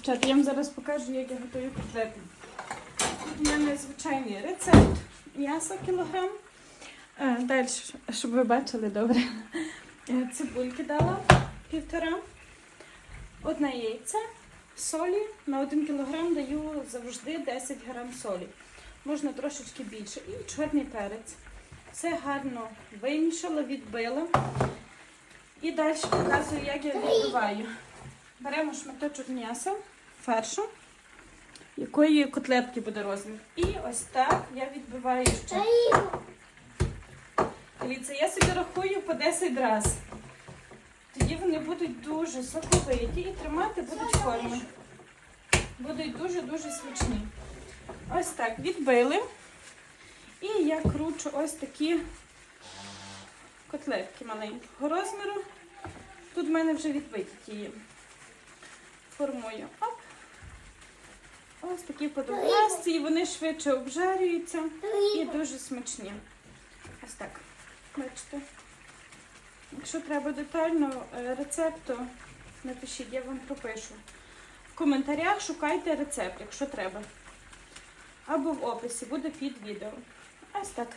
Дівчата, я вам зараз покажу, як я готую котлети. У мене звичайний рецепт. М'ясо кілограм. Е, Далі, щоб ви бачили добре. Е, Цибульки дала півтора. Одне яйце, солі. На 1 кілограм даю завжди 10 грам солі. Можна трошечки більше. І чорний перець. Все гарно вимішала, відбила. І далі показую, як я відбиваю. Беремо шматочок м'яса, фаршу, якої котлетки буде розмір. І ось так я відбиваю ще. Дивіться, я собі рахую по 10 разів. Тоді вони будуть дуже соковиті і тримати будуть форми. Будуть дуже-дуже смачні. Ось так відбили. І я кручу ось такі котлетки маленького розміру. Тут в мене вже відбиті ті. Формую. Оп. Ось такі подовгасті, і вони швидше обжарюються і дуже смачні. Ось так. Бачите. Якщо треба детально е, рецепту, напишіть, я вам пропишу. В коментарях шукайте рецепт, якщо треба. Або в описі буде під відео. Ось так.